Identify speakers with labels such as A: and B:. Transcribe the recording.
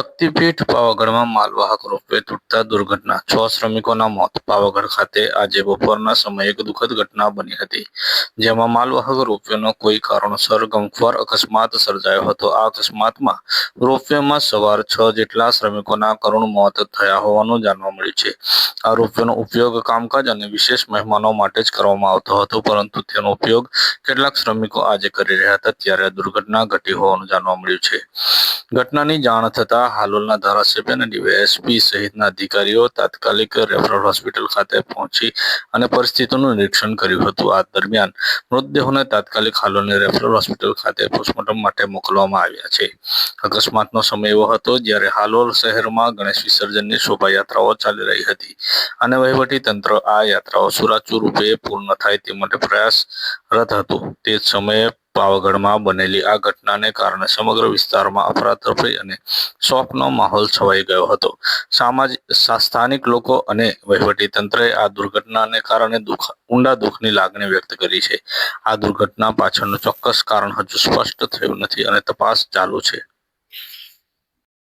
A: શક્તિપીઠ પાવાગઢમાં માલવાહક રોપવે તૂટતા દુર્ઘટના. છ શ્રમિકોના મોત. પાવાગઢ ખાતે આજે બપોરના સમયે એક દુઃખદ ઘટના બની હતી. જેમાં માલવાહક રોપવેનો કોઈ કારણોસર ગમખ્વાર અકસ્માત સર્જાયો હતો. આ અકસ્માતમાં રોપવેમાં સવાર છ જેટલા શ્રમિકોના કરુણ મોત થયા હોવાનું જાણવા મળ્યું છે. આ રોપવેનો ઉપયોગ કામકાજ અને વિશેષ મહેમાનો માટે જ કરવામાં આવતો હતો, પરંતુ તેનો ઉપયોગ કેટલાક શ્રમિકો આજે કરી રહ્યા હતા ત્યારે દુર્ઘટના ઘટી હોવાનું જાણવા મળ્યું છે. ઘટનાની જાણ થતાં હાલોલના ધારાસભ્ય અને ડીવાયએસપી સહિતના અધિકારીઓ તાત્કાલિક રેફરલ હોસ્પિટલ ખાતે પહોંચી અને પરિસ્થિતિનું નિરીક્ષણ કર્યું હતું. આ દરમિયાન મૃતદેહોને તાત્કાલિક હાલોલની રેફરલ હોસ્પિટલ ખાતે પોસ્ટમોર્ટમ માટે મોકલવામાં આવ્યા છે. અકસ્માતનો સમય એવો હતો જ્યારે હાલોલ શહેરમાં ગણેશ વિસર્જનની શોભાયાત્રાઓ ચાલી રહી હતી અને વહીવટી તંત્ર આ યાત્રાઓ સુરાચુ રૂપે પૂર્ણ થાય તે માટે પ્રયાસરત હતું. તે જ સમયે પાવાગઢમાં બનેલી આ ઘટનાને કારણે સમગ્ર વિસ્તારમાં અફરાતફરી અને શોકનો માહોલ છવાઈ ગયો હતો. સામાજિક, સ્થાનિક લોકો અને વહીવટી તંત્રએ આ દુર્ઘટનાને કારણે દુઃખ, ઊંડા દુઃખની લાગણી વ્યક્ત કરી છે. આ દુર્ઘટના પાછળનું ચોક્કસ કારણ હજુ સ્પષ્ટ થયું નથી અને તપાસ ચાલુ છે.